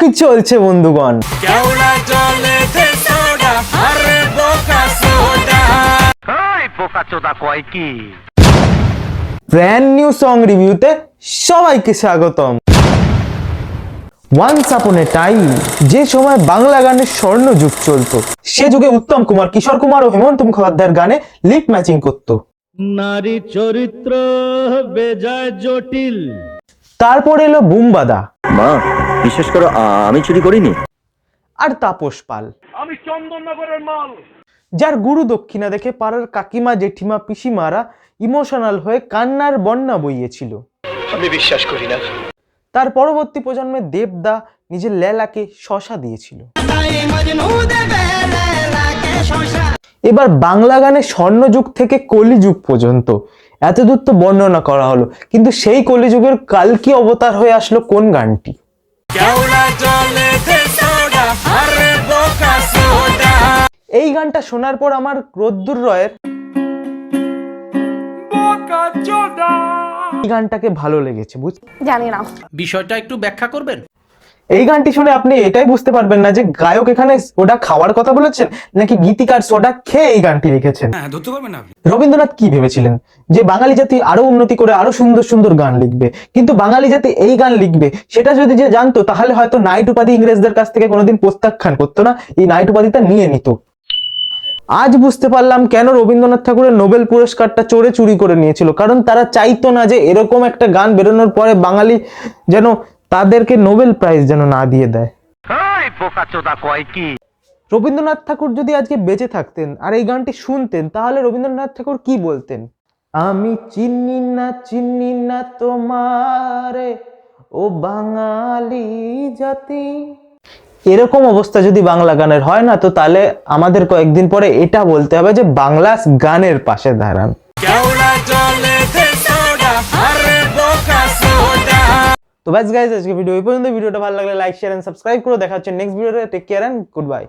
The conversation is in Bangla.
কি চলছে বন্ধুগণ? ব্র্যান্ড নিউ সং রিভিউতে সবাইকে স্বাগতম। ওয়ান্স আপন এ টাইম যে সময় বাংলা গানের স্বর্ণ যুগ চলতো সে যুগে উত্তম কুমার কিশোর কুমার ও হেমন্ত মুখোপাধ্যায়ের গানে লিপ ম্যাচিং করতো। নারী চরিত্র বেজায় জটিল। তারপর এলো বুমবাদা। মা বিশেষ করে আমি চুরি করিনি? আর তাপস পাল। আমি চন্দননগরের মাল। যার গুরু দক্ষিণা দেখে পাড়ার কাকিমা জেঠিমা পিসিমারা ইমোশনাল হয়ে কান্নার বন্যা বইয়েছিল। আমি বিশ্বাস করি না। তার পরবর্তী প্রজন্মে দেবদা নিজের লেলাকে শশা দিয়েছিল। এবার বাংলা গানে স্বর্ণযুগ থেকে কলিযুগ পর্যন্ত এতদূর তো বর্ণনা করা হলো। কিন্তু সেই কলিযুগের কালকি অবতার হয়ে আসলো কোন গানটি? এই গানটা শোনার পর আমার রোদ্দুর রয়ের। এই গানটাকে ভালো লেগেছে বুঝ জানি না। বিষয়টা একটু ব্যাখ্যা করবেন? এই গানটি শুনে আপনি এটাই বুঝতে পারবেন না যে গায়ক এখানে ওটা খাওয়ার কথা বলেছেন নাকি গীতিকার সোডা খেয়ে এই গানটি লিখেছেন হ্যাঁ রবীন্দ্রনাথ কি ভেবেছিলেন? যে বাঙালি জাতি আরও উন্নতি করে আরও সুন্দর সুন্দর গান লিখবে। কিন্তু বাঙালি জাতি এই গান লিখবে সেটা যদি যে জানতো তাহলে হয়তো নাইট উপাধি ইংরেজদের কাছ থেকে কোনোদিন প্রত্যাখ্যান করতো না এই নাইট উপাধিটা নিয়ে নিত। আজ বুঝতে পারলাম কেন রবীন্দ্রনাথ ঠাকুরের নোবেল পুরস্কারটা চোরে চুরি করে নিয়েছিল। কারণ তারা চাইতো না যে এরকম একটা গান বেরোনোর পরে বাঙালি যেন তাদেরকে নোবেল প্রাইজ যেন না দিয়ে দেয়। রবীন্দ্রনাথ ঠাকুর যদি আজকে বেঁচে থাকতেন আর এই গানটি শুনতেন তাহলে রবীন্দ্রনাথ ঠাকুর কি বলতেন? আমি চিনি না চিনি না তোমারে ও বাঙালি জাতি। এরকম অবস্থা যদি বাংলা গানের হয় না তো তাহলে আমাদের কয়েকদিন পরে এটা বলতে হবে যে বাংলা গানের পাশে দাঁড়ান। তো ব্যাস গাইজ আজকে ভিডিও এই পর্যন্ত ভিডিওটা ভালো লাগলে লাইক শেয়ার এন্ড সাবস্ক্রাইব করে। দেখা হচ্ছে নেক্সট ভিডিওতে take care and good bye